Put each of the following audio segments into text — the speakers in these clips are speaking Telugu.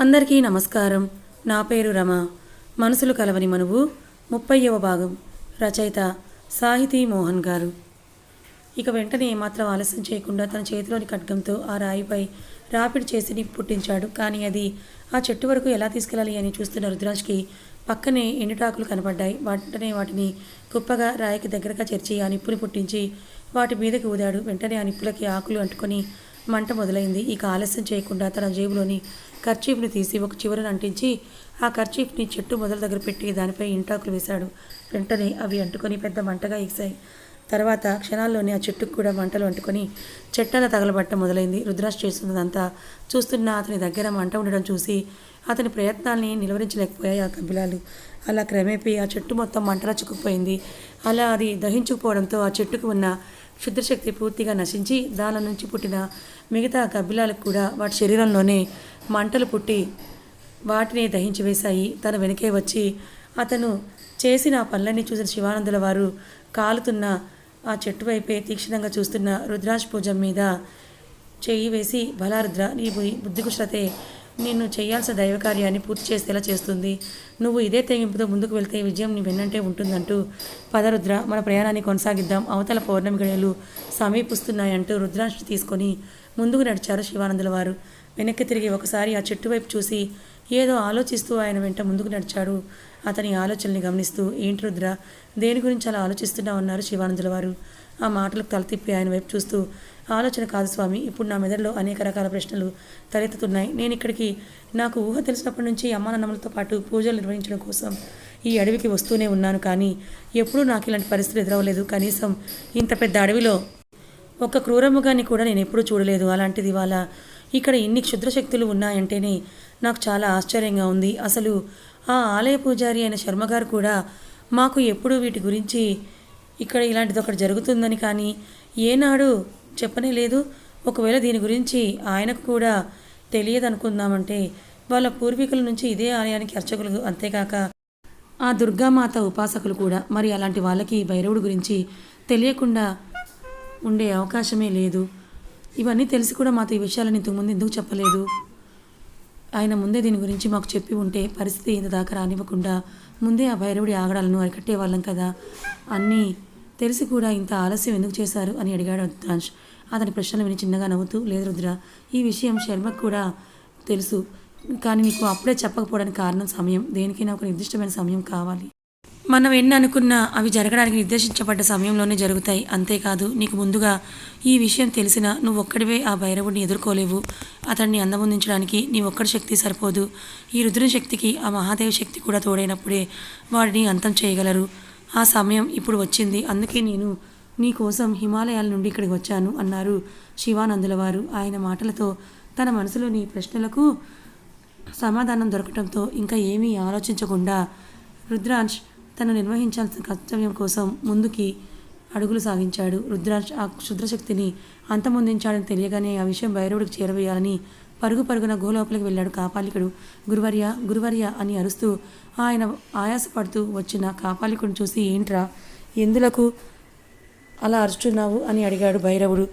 అందరికీ నమస్కారం. నా పేరు రమ. మనసులు కలవని మనువు ముప్పైవ భాగం. రచయిత సాహితీ మోహన్ గారు. ఇక వెంటనే ఏమాత్రం ఆలస్యం చేయకుండా తన చేతిలోని ఖడ్గంతో ఆ రాయిపై రాపిడి చేసి నిప్పు పుట్టించాడు కానీ అది ఆ చెట్టు వరకు ఎలా తీసుకెళ్ళాలి అని చూస్తున్న రుద్రాజ్కి పక్కనే ఎండుటాకులు కనపడ్డాయి. వెంటనే వాటిని కుప్పగా రాయికి దగ్గరగా చేర్చి ఆ నిప్పుని పుట్టించి వాటి మీదకి ఊదాడు. వెంటనే ఆ నిప్పులకి ఆకులు అంటుకొని మంట మొదలైంది. ఇక ఆలస్యం చేయకుండా తన జేబులోని కర్చీఫ్ని తీసి ఒక చివరను అంటించి ఆ కర్చీఫ్ని చెట్టు మొదల దగ్గర పెట్టి దానిపై ఇంటాకులు వేశాడు. వెంటనే అవి అంటుకొని పెద్ద మంటగా ఎగిశాయి. తర్వాత క్షణాల్లోనే ఆ చెట్టుకు కూడా మంటలు అంటుకొని చెట్టన తగలబట్ట మొదలైంది. రుద్రాష్ చేస్తున్నదంతా చూస్తున్న అతని దగ్గర మంట ఉండడం చూసి అతని ప్రయత్నాల్ని నిలువరించలేకపోయాయి ఆ కబిలాలు అలా క్రమేపీ ఆ చెట్టు మొత్తం మంటలా చిక్కుపోయింది అలా అది దహించుకుపోవడంతో ఆ చెట్టుకు ఉన్న క్షుద్రశక్తి పూర్తిగా నశించి దాని నుంచి పుట్టిన మిగతా కబిలాలకు కూడా వాటి శరీరంలోనే మంటలు పుట్టి వాటిని దహించి వేశాయి. తన వెనకే వచ్చి అతను చేసిన ఆ పనులన్నీ చూసిన శివానందుల వారు కాలుతున్న ఆ చెట్టు వైపే తీక్షణంగా చూస్తున్న రుద్రాజ్ పూజ మీద చెయ్యి వేసి బలారుద్ర నీ బుద్ధి బుద్ధికుశలతే నేను చేయాల్సిన దైవ కార్యాన్ని పూర్తి చేసేలా చేస్తుంది. నువ్వు ఇదే తెగింపుతో ముందుకు వెళ్తే విజయం నీ వెన్నంటే ఉంటుందంటూ పదరుద్ర మన ప్రయాణాన్ని కొనసాగిద్దాం. అవతల పౌర్ణమి గడియలు సమీపిస్తున్నాయంటూ రుద్రాంశ తీసుకొని ముందుకు నడిచారు శివానందుల వారు. వెనక్కి తిరిగి ఒకసారి ఆ చెట్టు వైపు చూసి ఏదో ఆలోచిస్తూ ఆయన వెంట ముందుకు నడిచాడు. అతని ఆలోచనల్ని గమనిస్తూ ఏంటి రుద్ర దేని గురించి అలా ఆలోచిస్తున్నావు? అన్నారు శివానందుల వారు. ఆ మాటలకు తల తిప్పి ఆయన వైపు చూస్తూ ఆలోచన కాదు స్వామి ఇప్పుడు నా మెదడులో అనేక రకాల ప్రశ్నలు తలెత్తుతున్నాయి. నేను ఇక్కడికి నాకు ఊహ తెలిసినప్పటి నుంచి అమ్మానన్నములతో పాటు పూజలు నిర్వహించడం కోసం ఈ అడవికి వస్తూనే ఉన్నాను. కానీ ఎప్పుడూ నాకు ఇలాంటి పరిస్థితులు ఎదురవ్వలేదు. కనీసం ఇంత పెద్ద అడవిలో ఒక క్రూరముగాన్ని కూడా నేను ఎప్పుడూ చూడలేదు. అలాంటిది ఇవాళ ఇక్కడ ఇన్ని క్షుద్ర శక్తులు ఉన్నాయంటేనే నాకు చాలా ఆశ్చర్యంగా ఉంది. అసలు ఆ ఆలయ పూజారి అయిన శర్మగారు కూడా మాకు ఎప్పుడూ వీటి గురించి ఇక్కడ ఇలాంటిది ఒకటి జరుగుతుందని కానీ ఏనాడు చెప్పనే లేదు. ఒకవేళ దీని గురించి ఆయనకు కూడా తెలియదు అనుకుందామంటే వాళ్ళ పూర్వీకుల నుంచి ఇదే ఆలయానికి అర్చకులు అంతేకాక ఆ దుర్గామాత ఉపాసకులు కూడా. మరి అలాంటి వాళ్ళకి భైరవుడి గురించి తెలియకుండా ఉండే అవకాశమే లేదు. ఇవన్నీ తెలిసి కూడా మాతో ఈ విషయాలను ఇంతకుముందు ఎందుకు చెప్పలేదు? ఆయన ముందే దీని గురించి మాకు చెప్పి ఉంటే పరిస్థితి ఇంత దాకా రానివ్వకుండా ముందే ఆ భైరవుడి ఆగడాలను అరికట్టే వాళ్ళం కదా. అన్నీ తెలిసి కూడా ఇంత ఆలస్యం ఎందుకు చేశారు అని అడిగాడు రుద్రాంశ్ అతని ప్రశ్నలు విని చిన్నగా నవ్వుతూ లేదు రుద్ర ఈ విషయం శర్మకు కూడా తెలుసు కానీ నీకు అప్పుడే చెప్పకపోవడానికి కారణం సమయం. దేనికైనా ఒక నిర్దిష్టమైన సమయం కావాలి. మనం ఎన్ని అనుకున్నా అవి జరగడానికి నిర్దేశించబడ్డ సమయంలోనే జరుగుతాయి. అంతేకాదు నీకు ముందుగా ఈ విషయం తెలిసినా నువ్వు ఒక్కడివే ఆ భైరవుడిని ఎదుర్కోలేవు. అతన్ని అందముందించడానికి నీ ఒక్కడి శక్తి సరిపోదు. ఈ రుద్రుని శక్తికి ఆ మహాదేవ శక్తి కూడా తోడైనప్పుడే వాడిని అంతం చేయగలరు. ఆ సమయం ఇప్పుడు వచ్చింది. అందుకే నేను నీ కోసం హిమాలయాల నుండి ఇక్కడికి వచ్చాను అన్నారు శివానందుల వారు ఆయన మాటలతో తన మనసులోని ప్రశ్నలకు సమాధానం దొరకటంతో ఇంకా ఏమీ ఆలోచించకుండా రుద్రాంశ్ తను నిర్వహించాల్సిన కర్తవ్యం కోసం ముందుకి అడుగులు సాగించాడు. రుద్రాక్ష ఆ క్షుద్రశక్తిని అంతమొందించాడని తెలియగానే ఆ విషయం భైరవుడికి చేరవేయాలని పరుగు పరుగున గోలోపలికి వెళ్ళాడు కాపాలికుడు గురువర్య. గురువర్య అని అరుస్తూ ఆయన ఆయాసపడుతూ వచ్చిన కాపాలికుడిని చూసి ఏంట్రా ఎందులకు అలా అరుస్తున్నావు? అని అడిగాడు భైరవుడు.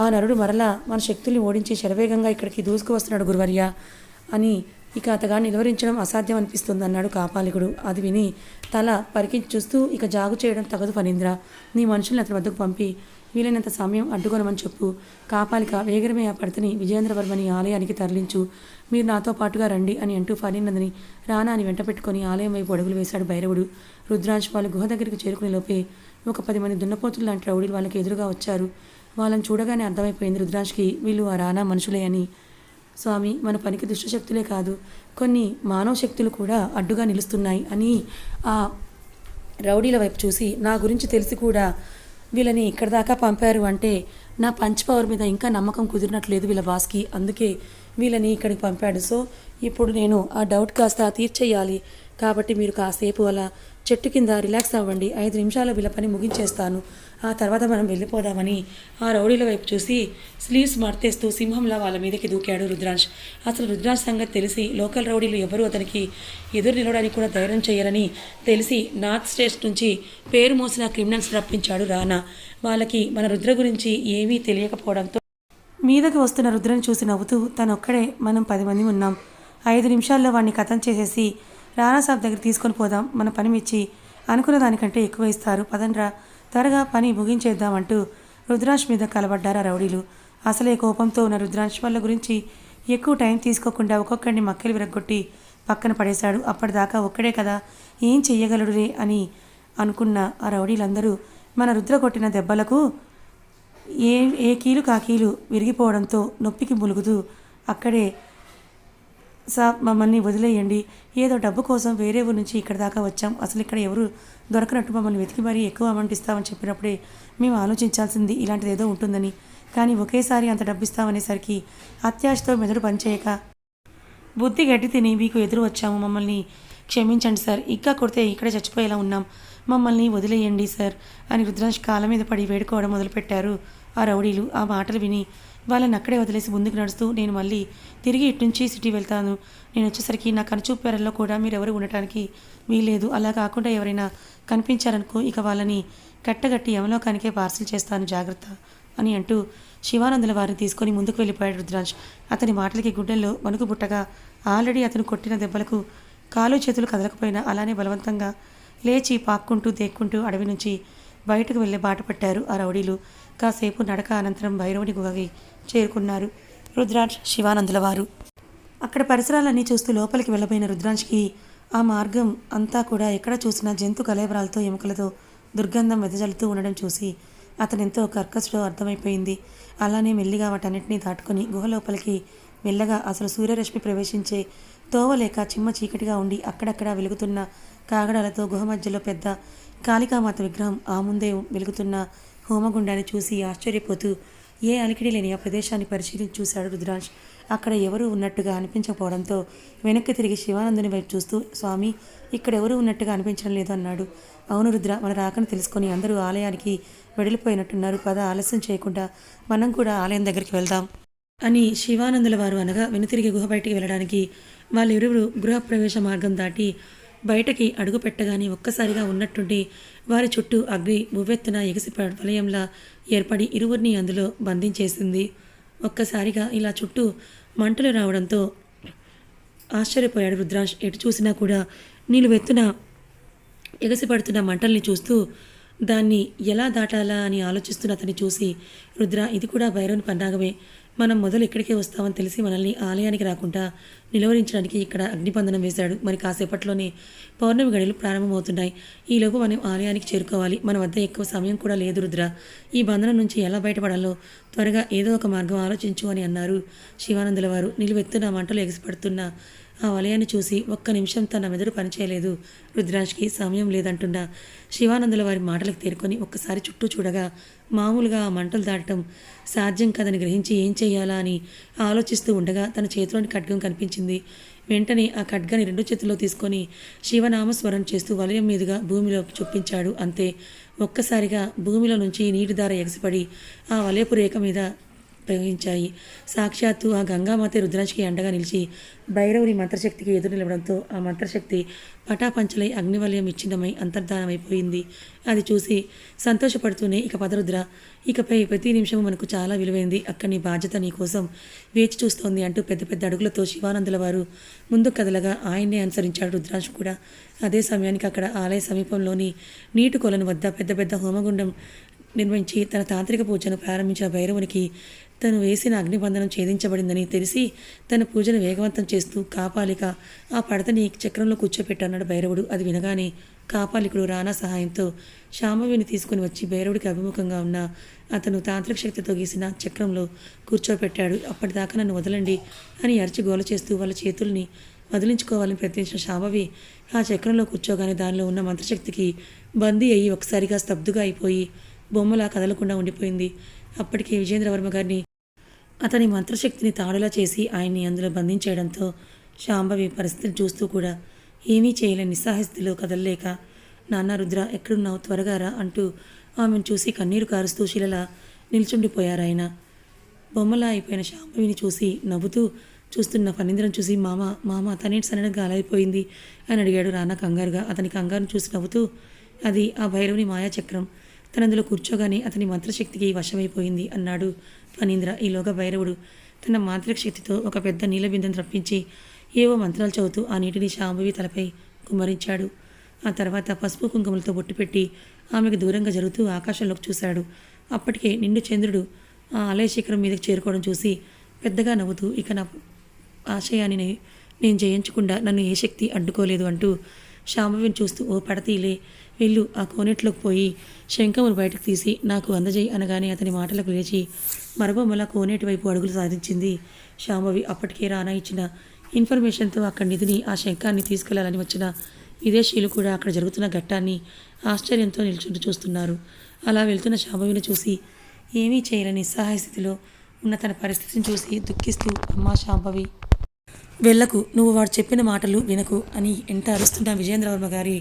ఆ నరుడు మరలా మన శక్తుల్ని ఓడించి శరవేగంగా ఇక్కడికి దూసుకువస్తున్నాడు గురువర్య అని ఇక అతగా నిలువరించడం అసాధ్యం అనిపిస్తుంది అన్నాడు కాపాలికుడు. అది విని తల పరికించి చూస్తూ ఇక జాగు చేయడం తగదు ఫణీంద్ర. నీ మనుషుల్ని అతని వద్దకు పంపి వీలైనంత సమయం అడ్డుకొనమని చెప్పు. కాపాలిక వేగరమే ఆ పడతని విజయేంద్రవర్మని ఆలయానికి తరలించు. మీరు నాతో పాటుగా రండి అని అంటూ ఫణీనందని రానాని వెంట పెట్టుకుని ఆలయం వైపు అడుగులు వేశాడు భైరవుడు. రుద్రాంశ్ వాళ్ళు గుహ దగ్గరికి చేరుకునే లోపే ఒక పది మంది దున్నపోతులు లాంటి రౌడీలు వాళ్ళకి ఎదురుగా వచ్చారు. వాళ్ళని చూడగానే అర్థమైపోయింది రుద్రాంశ్కి వీళ్ళు ఆ రానా మనుషులే అని. స్వామి మన పనికి దుష్టశక్తులే కాదు. కొన్ని మానవ శక్తులు కూడా అడ్డుగా నిలుస్తున్నాయి అని ఆ రౌడీల వైపు చూసి నా గురించి తెలిసి కూడా వీళ్ళని ఇక్కడ దాకా పంపారు అంటే నా పంచ్ పవర్ మీద ఇంకా నమ్మకం కుదిరినట్లేదు వీళ్ళ బాస్కి. అందుకే వీళ్ళని ఇక్కడికి పంపాడు. సో ఇప్పుడు నేను ఆ డౌట్ కాస్త తీర్చేయాలి. కాబట్టి మీరు కాసేపు అలా చెట్టు కింద రిలాక్స్ అవ్వండి. ఐదు నిమిషాల వీళ్ళ పని ముగించేస్తాను. ఆ తర్వాత మనం వెళ్ళిపోదామని ఆ రౌడీల వైపు చూసి స్లీవ్స్ మర్తేస్తూ సింహంలా వాళ్ళ మీదకి దూకాడు రుద్రాంశ్ అసలు రుద్రాంశ్ సంగతి తెలిసి లోకల్ రౌడీలు ఎవరు అతనికి ఎదురు నిలవడానికి కూడా ధైర్యం చేయరని తెలిసి నార్త్ స్టేట్ నుంచి పేరు మోసిన క్రిమినల్స్ రప్పించాడు రానా. వాళ్ళకి మన రుద్ర గురించి ఏమీ తెలియకపోవడంతో మీదకి వస్తున్న రుద్రని చూసి నవ్వుతూ తనొక్కడే మనం పది మంది ఉన్నాం. ఐదు నిమిషాల్లో వాడిని కథం చేసేసి రానా సాబ్ దగ్గర తీసుకొని పోదాం మన పని మెచ్చి అనుకున్న దానికంటే ఎక్కువ ఇస్తారు. పదండ్రా. త్వరగా పని ముగించేద్దామంటూ రుద్రాంశ్ మీద కలబడ్డారు ఆ రౌడీలు. అసలే కోపంతో ఉన్న రుద్రాంశ్ వాళ్ళ గురించి ఎక్కువ టైం తీసుకోకుండా ఒక్కొక్కడిని మక్కలు విరగొట్టి పక్కన పడేశాడు. అప్పటిదాకా ఒక్కడే కదా ఏం చెయ్యగలడురే అని అనుకున్న ఆ రౌడీలందరూ మన రుద్ర కొట్టిన దెబ్బలకు ఏ ఏ కీలు కాకీలు విరిగిపోవడంతో నొప్పికి ములుగుతూ అక్కడే సార్ మమ్మల్ని వదిలేయండి. ఏదో డబ్బు కోసం వేరే ఊరి నుంచి ఇక్కడ దాకా వచ్చాం. అసలు ఇక్కడ ఎవరు దొరకనట్టు మమ్మల్ని వెతికి మరీ ఎక్కువ అమౌంట్ ఇస్తామని చెప్పినప్పుడే మేము ఆలోచించాల్సింది ఇలాంటిది ఏదో ఉంటుందని. కానీ ఒకేసారి అంత డబ్బు ఇస్తామనేసరికి అత్యాశతో మెదడు పనిచేయక బుద్ధి గడ్డి తిని మీకు ఎదురు వచ్చాము. మమ్మల్ని క్షమించండి సార్. ఇంకా కొడితే ఇక్కడే చచ్చిపోయేలా ఉన్నాం. మమ్మల్ని వదిలేయండి సార్ అని రుద్రాంశ్ కాళ్ళ మీద పడి వేడుకోవడం మొదలుపెట్టారు ఆ రౌడీలు. ఆ మాటలు విని వాళ్ళని అక్కడే వదిలేసి ముందుకు నడుస్తూ నేను మళ్ళీ తిరిగి ఇటు నుంచి సిటీ వెళ్తాను. నేను వచ్చేసరికి నా కనుచూపు పేరల్లో కూడా మీరెవరు ఉండటానికి వీలేదు అలా కాకుండా ఎవరైనా కనిపించారనుకో ఇక వాళ్ళని కట్టగట్టి యమలోకానికే పార్సిల్ చేస్తాను జాగ్రత్త అని అంటూ శివానందుల వారిని తీసుకొని ముందుకు వెళ్ళిపోయాడు రుద్రాజ్. అతని మాటలకి గుండెల్లో వణుకు పుట్టగా ఆల్రెడీ అతను కొట్టిన దెబ్బలకు కాలు చేతులు కదలకపోయినా అలానే బలవంతంగా లేచి పాక్కుంటూ దేక్కుంటూ అడవి నుంచి బయటకు వెళ్ళే బాట పట్టారు ఆ రౌడీలు. కాసేపు నడక అనంతరం భైరవుని గుహకి చేరుకున్నారు రుద్రాంశ్ శివానందుల వారు. అక్కడ పరిసరాలన్నీ చూస్తూ లోపలికి వెళ్ళబోయిన రుద్రాంశ్కి ఆ మార్గం అంతా కూడా ఎక్కడ చూసినా జంతు కలేబరాలతో ఎముకలతో దుర్గంధం వెదజల్లుతూ ఉండడం చూసి అతనెంతో కర్కశలో అర్థమైపోయింది. అలానే మెల్లిగా వాటన్నిటినీ దాటుకొని గుహ లోపలికి మెల్లగా అసలు సూర్యరశ్మి ప్రవేశించే తోవలేక చిమ్మ చీకటిగా ఉండి అక్కడక్కడ వెలుగుతున్న కాగడాలతో గుహ మధ్యలో పెద్ద కాళికామాత విగ్రహం ఆ ముందే వెలుగుతున్న హోమగుండాన్ని చూసి ఆశ్చర్యపోతూ ఏ అలికిడి లేని ఆ ప్రదేశాన్ని పరిశీలించి చూశాడు రుద్రాంశ్ అక్కడ ఎవరూ ఉన్నట్టుగా అనిపించకపోవడంతో వెనక్కి తిరిగి శివానందుని వైపు చూస్తూ స్వామి ఇక్కడ ఎవరూ ఉన్నట్టుగా అనిపించడం లేదు అన్నాడు. అవును రుద్ర మన రాకను తెలుసుకొని అందరూ ఆలయానికి వెడిలిపోయినట్టున్నారు. పద ఆలస్యం చేయకుండా మనం కూడా ఆలయం దగ్గరికి వెళ్దాం అని శివానందుల వారు అనగా వెనుతిరిగి గుహ బయటికి వెళ్ళడానికి వాళ్ళిరువురు గృహప్రవేశ మార్గం దాటి బయటకి అడుగు పెట్టగానే ఒక్కసారిగా ఉన్నట్టుండి వారి చుట్టూ అగ్ని ఉవ్వెత్తున ఎగిసి వలయంలా ఏర్పడి ఇరువురిని అందులో బంధించేసింది. ఒక్కసారిగా ఇలా చుట్టూ మంటలు రావడంతో ఆశ్చర్యపోయాడు రుద్రాష్ ఎటు చూసినా కూడా నిలువెత్తున ఎగసిపడుతున్న మంటల్ని చూస్తూ దాన్ని ఎలా దాటాలా అని ఆలోచిస్తున్న అతన్ని చూసి రుద్ర ఇది కూడా భైరవుని పన్నాగమే. మనం మొదలు ఇక్కడికే వస్తామని తెలిసి మనల్ని ఆలయానికి రాకుండా నిలువరించడానికి ఇక్కడ అగ్నిబంధనం వేశాడు. మరి కాసేపట్లోనే పౌర్ణమి గడిలు ప్రారంభమవుతున్నాయి. ఈలోపు మనం ఆలయానికి చేరుకోవాలి. మన వద్ద ఎక్కువ సమయం కూడా లేదు రుద్ర. ఈ బంధనం నుంచి ఎలా బయటపడాలో త్వరగా ఏదో ఒక మార్గం ఆలోచించు అని అన్నారు శివానందుల వారు నిలువెత్తున మంటలు ఎగసిపడుతున్న ఆ వలయాన్ని చూసి ఒక్క నిమిషం తన మెదడు పనిచేయలేదు. రుద్రాజ్కి సమయం లేదంటున్నా శివానందుల వారి మాటలకు తేరుకొని ఒక్కసారి చుట్టూ చూడగా మామూలుగా ఆ మంటలు దాటడం సాధ్యం కదని గ్రహించి ఏం చేయాలా అని ఆలోచిస్తూ ఉండగా తన చేతిలోని ఖడ్గం కనిపించింది. వెంటనే ఆ ఖడ్గాని రెండు చేతుల్లో తీసుకొని శివనామస్మరణ చేస్తూ వలయం మీదుగా భూమిలోకి చొప్పించాడు. అంతే. ఒక్కసారిగా భూమిలో నుంచి నీటిధార ఎగసిపడి ఆ వలయపు రేఖ మీద ప్రయోగించాయి. సాక్షాత్తు ఆ గంగామాత రుద్రాక్షికి అండగా నిలిచి భైరవుని మంత్రశక్తికి ఎదురు నిలవడంతో ఆ మంత్రశక్తి పటాపంచలై అగ్నివలయం ఇచ్చిందమై అంతర్ధానమైపోయింది. అది చూసి సంతోషపడుతూనే ఇక పదరుద్ర ఇకపై ప్రతి నిమిషము మనకు చాలా విలువైంది. అక్కడ నీ బాధ్యత నీ కోసం వేచి చూస్తోంది అంటూ పెద్ద పెద్ద అడుగులతో శివానందుల వారు ముందు కదలగా ఆయన్నే అనుసరించాడు రుద్రాంశ్ కూడా. అదే సమయానికి అక్కడ ఆలయ సమీపంలోని నీటి కొలను వద్ద పెద్ద పెద్ద హోమగుండం నిర్మించి తన తాంత్రిక పూజను ప్రారంభించిన భైరవునికి తను వేసిన అగ్నిబంధనం ఛేదించబడిందని తెలిసి తన పూజను వేగవంతం చేస్తూ కాపాలిక ఆ పడతని చక్రంలో కూర్చోపెట్టన్నాడు భైరవుడు. అది వినగానే కాపాలికుడు రానా సహాయంతో శాంభవిని తీసుకుని వచ్చి భైరవుడికి అభిముఖంగా ఉన్న అతను తాంత్రిక శక్తితో గీసిన చక్రంలో కూర్చోపెట్టాడు. అప్పటిదాకా నన్ను వదలండి అని అరిచి గోల చేస్తూ వాళ్ళ చేతుల్ని వదిలించుకోవాలని ప్రయత్నించిన శాంభవి ఆ చక్రంలో కూర్చోగానే దానిలో ఉన్న మంత్రశక్తికి బందీ అయ్యి ఒకసారిగా స్తబ్దుగా అయిపోయి బొమ్మలా కదలకుండా ఉండిపోయింది. అప్పటికే విజేంద్రవర్మ గారిని అతని మంత్రశక్తిని తాడులా చేసి ఆయన్ని అందులో బంధించేయడంతో శాంభవి పరిస్థితిని చూస్తూ కూడా ఏమీ చేయలేని నిస్సాహస్థితిలో కదలలేక నాన్న రుద్ర ఎక్కడున్నావు? త్వరగా రా అంటూ ఆమెను చూసి కన్నీరు కారుస్తూ శిలలా నిల్చుండిపోయారాయన బొమ్మలా అయిపోయిన శాంభవిని చూసి నవ్వుతూ చూస్తున్న ఫణీంద్రం చూసి మామ మామ తనేటి సన్నగా గాలైపోయింది అని అడిగాడు రానా కంగారుగా. అతని కంగారును చూసి నవ్వుతూ అది ఆ భైరవుని మాయాచక్రం. తనందులో కూర్చోగానే అతని మంత్రశక్తికి వశమైపోయింది అన్నాడు ఫణీంద్ర ఈలోగా భైరవుడు తన మాంత్రిక శక్తితో ఒక పెద్ద నీలబిందెను రప్పించి ఏవో మంత్రాలు చదువుతూ ఆ నీటిని శాంభవి తలపై కుమ్మరించాడు. ఆ తర్వాత పసుపు కుంకుమలతో బొట్టు పెట్టి ఆమెకు దూరంగా జరుగుతూ ఆకాశంలోకి చూశాడు. అప్పటికే నిండు చంద్రుడు ఆ ఆలయ శిఖరం మీదకి చేరుకోవడం చూసి పెద్దగా నవ్వుతూ ఇక నా ఆశయాన్ని నేను జయించకుండా నన్ను ఏ శక్తి అడ్డుకోలేదు అంటూ శాంభవిని చూస్తూ ఓ పడతీలే వెళ్ళు ఆ కోనేట్లోకి పోయి శంఖమును బయటకు తీసి నాకు అందజేయి అనగానే అతని మాటలకు లేచి మరబొమ్మల కోనేటి వైపు అడుగులు సాధించింది. శాంభవి అప్పటికే రానా ఇచ్చిన ఇన్ఫర్మేషన్తో అక్కడ నిధిని ఆ శంఖాన్ని తీసుకెళ్ళాలని వచ్చిన విదేశీయులు కూడా అక్కడ జరుగుతున్న ఘట్టాన్ని ఆశ్చర్యంతో నిల్చుంటూ చూస్తున్నారు. అలా వెళ్తున్న శాంభవిని చూసి ఏమీ చేయలేని నిస్సహాయ స్థితిలో ఉన్న తన పరిస్థితిని చూసి దుఃఖిస్తూ అమ్మా శాంభవి వెళ్ళకు నువ్వు వాడు చెప్పిన మాటలు వినకు అని ఎంత అరుస్తున్న విజేంద్రవర్మ గారి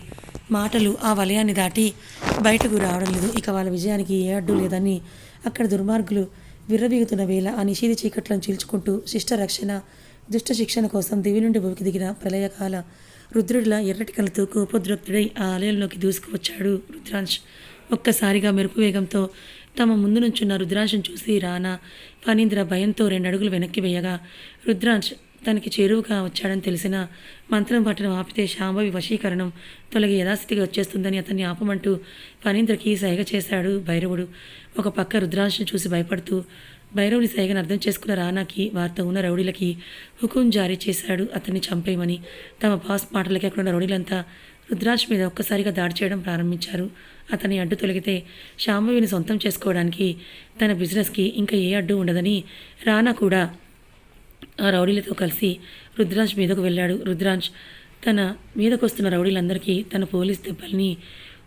మాటలు ఆ వలయాన్ని దాటి బయటకు రావడం లేదు. ఇక వాళ్ళ విజయానికి ఏ అడ్డు లేదని అక్కడ దుర్మార్గులు విర్రబీగుతున్న వేళ ఆ నిషేధ చీకట్లను చీల్చుకుంటూ శిష్ట రక్షణ దుష్ట శిక్షణ కోసం దివి నుండి భూమికి దిగిన ప్రళయకాల రుద్రుడిలా ఎర్రటి కలతో కోపోద్రక్తుడై ఆ ఆలయంలోకి దూసుకువచ్చాడు రుద్రాంశ్. ఒక్కసారిగా మెరుపు వేగంతో తమ ముందు నుంచున్న రుద్రాంశం చూసి రానా ఫణీంద్ర భయంతో రెండు అడుగులు వెనక్కి వేయగా రుద్రాంశ్ తనకి చేరువుగా వచ్చాడని తెలిసిన మంత్రం పట్టణం ఆపితే శాంభవి వశీకరణం తొలగి యథాస్థితిగా వచ్చేస్తుందని అతన్ని ఆపమంటూ ఫణీంద్రకి సైగ చేశాడు భైరవుడు. ఒక పక్క రుద్రాంశను చూసి భయపడుతూ భైరవుని సైగను అర్థం చేసుకున్న రానాకి వారితో ఉన్న రౌడీలకి హుకుం జారీ చేశాడు అతన్ని చంపేయమని. తమ పాస్ మాటలకి అక్కడ ఉన్న రౌడీలంతా రుద్రాంశ్ మీద ఒక్కసారిగా దాడి చేయడం ప్రారంభించారు. అతని అడ్డు తొలగితే శాంభవిని సొంతం చేసుకోవడానికి తన బిజినెస్కి ఇంకా ఏ అడ్డు ఉండదని రానా కూడా ఆ రౌడీలతో కలిసి రుద్రాంశ్ మీదకు వెళ్ళాడు. రుద్రాంశ్ తన మీదకు వస్తున్న రౌడీలందరికీ తన పోలీస్ దెబ్బల్ని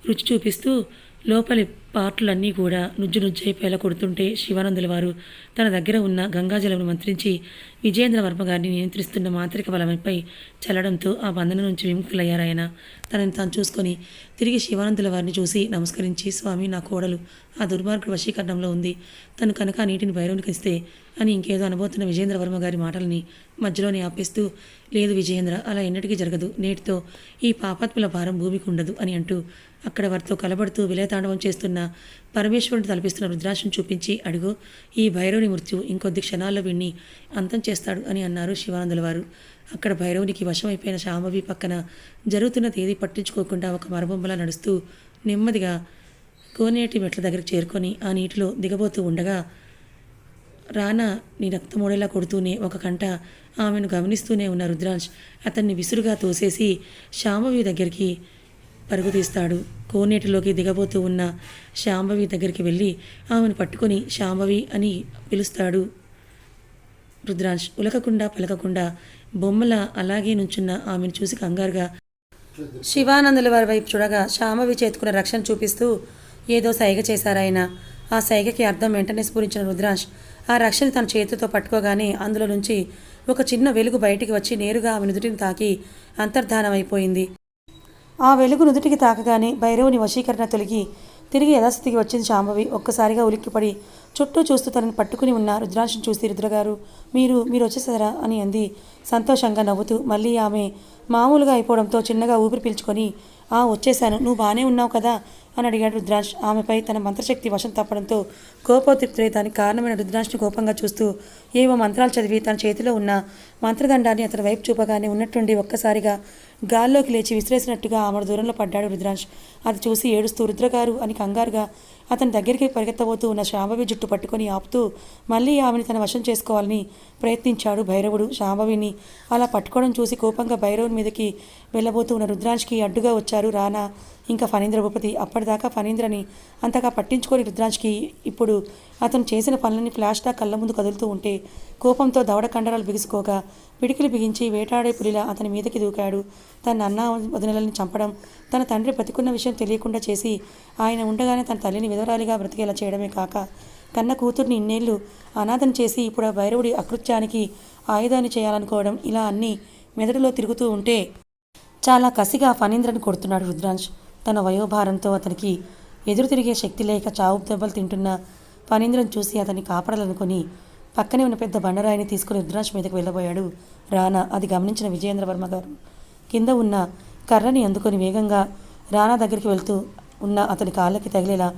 రుచి చూపిస్తూ లోపలి పార్టులన్నీ కూడా నుజ్జు నుజ్జైపోయేలా కొడుతుంటే శివానందుల వారు తన దగ్గర ఉన్న గంగాజలం మంత్రించి విజయేంద్రవర్మ గారిని నియంత్రిస్తున్న మాంత్రిక బలమైపై చల్లడంతో ఆ బంధనం నుంచి విముక్తులయ్యారాయన. తనని తాను చూసుకొని తిరిగి శివానందుల వారిని చూసి నమస్కరించి స్వామి నా కోడలు ఆ దుర్మార్గుడు వశీకరణంలో ఉంది. తను కనుక నీటిని భైరవునికి ఇస్తే అని ఇంకేదో అనబోతున్న విజయేంద్రవర్మ గారి మాటలని మధ్యలోనే ఆపేస్తూ లేదు విజయేంద్ర అలా ఎన్నటికీ జరగదు. నేటితో ఈ పాపాత్ముల భారం భూమికి ఉండదు అని అంటూ అక్కడ వారితో కలబడుతూ విలయతాండవం చేస్తున్న పరమేశ్వరుని తలపిస్తున్న రుద్రాశం చూపించి అడుగు ఈ భైరవుని మృత్యు ఇంకొద్ది క్షణాల్లో విన్ని అంతం చేస్తాడు అని అన్నారు శివానందుల వారు. అక్కడ భైరవునికి వశమైపోయిన శాంభవి పక్కన జరుగుతున్న తేదీ పట్టించుకోకుండా ఒక మరబొమ్మలా నడుస్తూ నెమ్మదిగా కోనేటి మెట్ల దగ్గరికి చేరుకొని ఆ నీటిలో దిగబోతూ ఉండగా రానా నీ రక్తమోడేలా కొడుతూనే ఒక కంట ఆమెను గమనిస్తూనే ఉన్న రుద్రాంశ్ అతన్ని విసురుగా తోసేసి శాంభవి దగ్గరికి పరుగు తీస్తాడు కోనేటిలోకి దిగబోతూ ఉన్న శాంభవి దగ్గరికి వెళ్ళి ఆమెను పట్టుకొని శాంభవి అని పిలుస్తాడు. రుద్రాంశ్ ఉలకకుండా పలకకుండా బొమ్మల అలాగే నుంచున్న ఆమెను చూసి కంగారుగా శివానందుల వారి వైపు చూడగా శాంభవి చేతుకున్న రక్షణ చూపిస్తూ ఏదో సైగ చేశారాయన ఆ సైగకి అర్థం వెంటనే స్ఫురించిన రుద్రాంశ్ ఆ రక్షణ తన చేతితో పట్టుకోగానే అందులో నుంచి ఒక చిన్న వెలుగు బయటికి వచ్చి నేరుగా ఆమె నుదుటిని తాకి అంతర్ధానమైపోయింది. ఆ వెలుగు నుదుటికి తాకగానే భైరవుని వశీకరణ తొలగి తిరిగి యథాస్థితికి వచ్చింది శాంభవి. ఒక్కసారిగా ఉలిక్కిపడి చుట్టూ చూస్తూ తనని పట్టుకుని ఉన్న రుద్రాంశం చూసి రుద్రగారు మీరు మీరు వచ్చేసారా? అని అంది. సంతోషంగా నవ్వుతూ మళ్ళీ ఆమె మామూలుగా అయిపోవడంతో చిన్నగా ఊపిరి పీల్చుకొని ఆ వచ్చేశాను. నువ్వు బాగానే ఉన్నావు కదా. అని అడిగాడు రుద్రాంశ్ ఆమెపై తన మంత్రశక్తి వశం తప్పడంతో కోపోతృప్తులై దానికి కారణమైన రుద్రాంశ్ని కోపంగా చూస్తూ ఏవో మంత్రాలు చదివి తన చేతిలో ఉన్న మంత్రదండాన్ని అతని వైపు చూపగానే ఉన్నట్టుండి ఒక్కసారిగా గాల్లోకి లేచి విసిరేసినట్టుగా ఆమె దూరంలో పడ్డాడు రుద్రాంశ్ అది చూసి ఏడుస్తూ రుద్రగారు అని కంగారుగా అతని దగ్గరికి పరిగెత్తబోతూ ఉన్న శాంభవి జుట్టు పట్టుకొని ఆపుతూ మళ్ళీ ఆమెని తన వశం చేసుకోవాలని ప్రయత్నించాడు భైరవుడు. శాంభవిని అలా పట్టుకోవడం చూసి కోపంగా భైరవుని మీదకి వెళ్ళబోతూ ఉన్న రుద్రాంశ్కి అడ్డుగా వచ్చారు రానా. ఇంకా ఫణీంద్ర భూపతి. అప్పటిదాకా ఫణీంద్రని అంతగా పట్టించుకొని రుద్రాంశ్కి ఇప్పుడు అతను చేసిన పనులని ఫ్లాష్గా కళ్ళ ముందు కదులుతూ ఉంటే కోపంతో దవడ కండరాలు బిగుసుకోగా పిడికిలు బిగించి వేటాడే పులిలా అతని మీదకి దూకాడు. తన అన్న వదినలని చంపడం తన తండ్రి బతికున్న విషయం తెలియకుండా చేసి ఆయన ఉండగానే తన తల్లిని విధవరాలిగా బ్రతికేలా చేయడమే కాక కన్న కూతుర్ని ఇన్నేళ్ళు అనాథం చేసి ఇప్పుడు ఆ భైరవుడి అకృత్యానికి ఆయుధాన్ని చేయాలనుకోవడం ఇలా అన్నీ మెదడులో తిరుగుతూ ఉంటే చాలా కసిగా ఫణీంద్రని కొడుతున్నాడు రుద్రాంశ్. తన వయోభారంతో అతనికి ఎదురు తిరిగే శక్తి లేక చావు దెబ్బలు తింటున్న ఫణీంద్రను చూసి అతన్ని కాపాడాలనుకుని పక్కనే ఉన్న పెద్ద బండరాయిని తీసుకుని రుద్రాక్ష మీదకు వెళ్ళబోయాడు రానా. అది గమనించిన విజయేంద్రవర్మ గారు. కింద ఉన్న కర్రని అందుకొని వేగంగా రానా దగ్గరికి వెళ్తూ ఉన్న అతని కాళ్ళకి తగిలేలా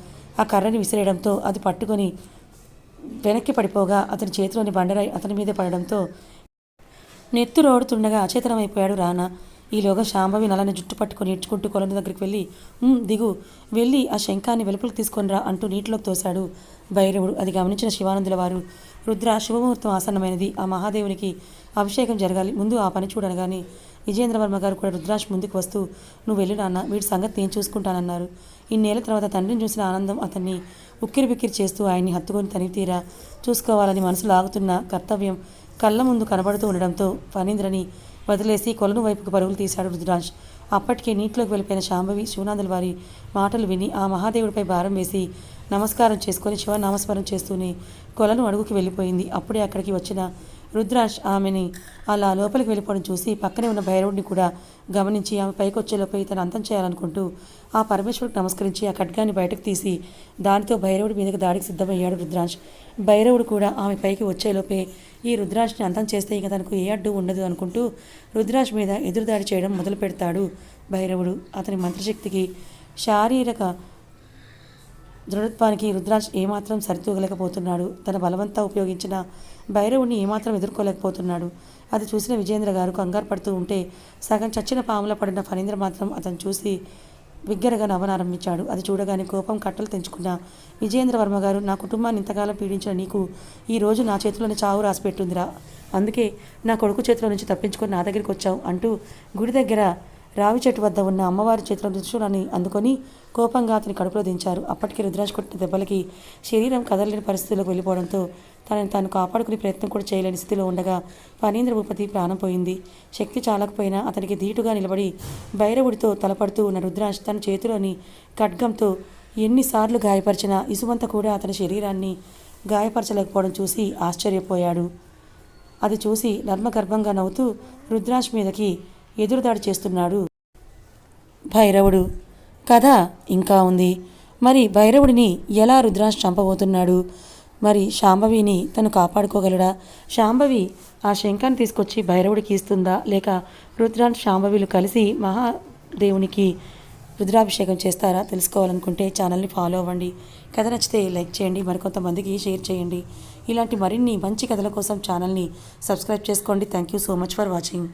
ఆ కర్రని విసిరేయడంతో అది పట్టుకొని వెనక్కి పడిపోగా అతని చేతిలోని బండరాయి అతని మీద పడడంతో నెత్తురోడుతుండగా అచేతనమైపోయాడు రానా. ఈలోగా శాంభవి నలని జుట్టు పట్టుకొని ఇడ్చుకుంటూ కొలను దగ్గరికి వెళ్ళి దిగు వెళ్ళి ఆ శంఖాన్ని వెలుపలికి తీసుకొనిరా అంటూ నీటిలోకి తోశాడు భైరవుడు. అది గమనించిన శివానందుల వారు రుద్ర శుభముహూర్తం ఆసన్నమైనది. ఆ మహాదేవునికి అభిషేకం జరగాలి. ముందు ఆ పని చూడనగానే విజేంద్రవర్మ గారు కూడా రుద్రాష్ ముందుకు వస్తూ నువ్వు వెళ్ళు నాన్న వీడి సంగతి నేను చూసుకుంటానన్నారు. ఇన్నేళ్ళ తర్వాత తండ్రిని చూసిన ఆనందం అతన్ని ఉక్కిరి బిక్కిరి చేస్తూ ఆయన్ని హత్తుకొని తనివి తీరా. చూసుకోవాలని మనసు లాగుతున్న కర్తవ్యం కళ్ళ ముందు కనబడుతూ ఉండడంతో ఫణీంద్రని వదిలేసి కొలను వైపుకు పరుగులు తీశాడు రుద్రాంశ్ అప్పటికే నీటిలోకి వెళ్ళిపోయిన శాంభవి శివనాథుల వారి మాటలు విని ఆ మహాదేవుడిపై భారం వేసి నమస్కారం చేసుకొని శివ నామస్మరణ చేస్తూనే కొలను అడుగుకి వెళ్ళిపోయింది. అప్పుడే అక్కడికి వచ్చిన రుద్రాష్ ఆమెని అలా లోపలికి వెళ్ళిపోవడం చూసి పక్కనే ఉన్న భైరవుడిని కూడా గమనించి ఆమె పైకి తను అంతం చేయాలనుకుంటూ ఆ పరమేశ్వరుడికి నమస్కరించి ఆ ఖడ్గాన్ని బయటకు తీసి దానితో భైరవుడి మీదకి దాడికి సిద్ధమయ్యాడు రుద్రాష్ భైరవుడు కూడా ఆమె పైకి వచ్చేలోపే ఈ రుద్రాష్ని అంతం చేస్తే ఇక తనకు ఏ అడ్డు ఉండదు అనుకుంటూ రుద్రాష్ మీద ఎదురుదాడి చేయడం మొదలు పెడతాడు భైరవుడు. అతని మంత్రశక్తికి శారీరక దృఢత్వానికి రుద్రాజ్ ఏమాత్రం సరితూగలేకపోతున్నాడు. తన బలవంతా ఉపయోగించిన భైరవుణ్ణి ఏమాత్రం ఎదుర్కోలేకపోతున్నాడు. అది చూసిన విజేంద్ర గారు కంగారు పడుతూ ఉంటే సగం చచ్చిన పాముల పడిన ఫణీంద్ర మాత్రం అతను చూసి బిగ్గరగా నవ్వనారంభించాడు. అది చూడగానే కోపం కట్టలు తెంచుకున్న విజయేంద్ర వర్మ గారు నా కుటుంబాన్ని ఇంతకాలం పీడించిన నీకు ఈ రోజు నా చేతిలోనే చావు రాసి పెట్టుందిరా అందుకే నా కొడుకు చేతిలో నుంచి తప్పించుకొని నా దగ్గరికి వచ్చావు అంటూ గుడి దగ్గర రావి చెట్టు వద్ద ఉన్న అమ్మవారి చేతిలో త్రిశూలాన్ని అందుకొని కోపంగా అతని కడుపులో దించారు. అప్పటికి రుద్రాజ్ కొట్టిన దెబ్బలకి శరీరం కదలలేని పరిస్థితుల్లోకి వెళ్ళిపోవడంతో తనని తాను కాపాడుకునే ప్రయత్నం కూడా చేయలేని స్థితిలో ఉండగా ఫణీంద్ర భూపతి ప్రాణం పోయింది. శక్తి చాలకపోయినా అతనికి ధీటుగా నిలబడి భైరవుడితో తలపడుతూ ఉన్న రుద్రాజ్ తన చేతిలోని ఖడ్గంతో ఎన్నిసార్లు గాయపరిచినా ఇసుమంత కూడా అతని శరీరాన్ని గాయపరచలేకపోవడం చూసి ఆశ్చర్యపోయాడు. అది చూసి నర్మగర్భంగా నవ్వుతూ రుద్రాజ్ మీదకి ఎదురుదాడి చేస్తున్నాడు. భైరవుడు. కథ ఇంకా ఉంది. మరి భైరవుడిని ఎలా రుద్రాంశ్ చంపబోతున్నాడు? మరి శాంభవిని తను కాపాడుకోగలడా? శాంభవి ఆ శంఖాన్ని తీసుకొచ్చి భైరవుడికి ఇస్తుందా? లేక రుద్రాన్ శాంభవిలు కలిసి మహాదేవునికి రుద్రాభిషేకం చేస్తారా? తెలుసుకోవాలనుకుంటే ఛానల్ని ఫాలో అవ్వండి. కథ నచ్చితే లైక్ చేయండి. మరికొంతమందికి షేర్ చేయండి. ఇలాంటి మరిన్ని మంచి కథల కోసం ఛానల్ని సబ్స్క్రైబ్ చేసుకోండి. Thank you so much for watching.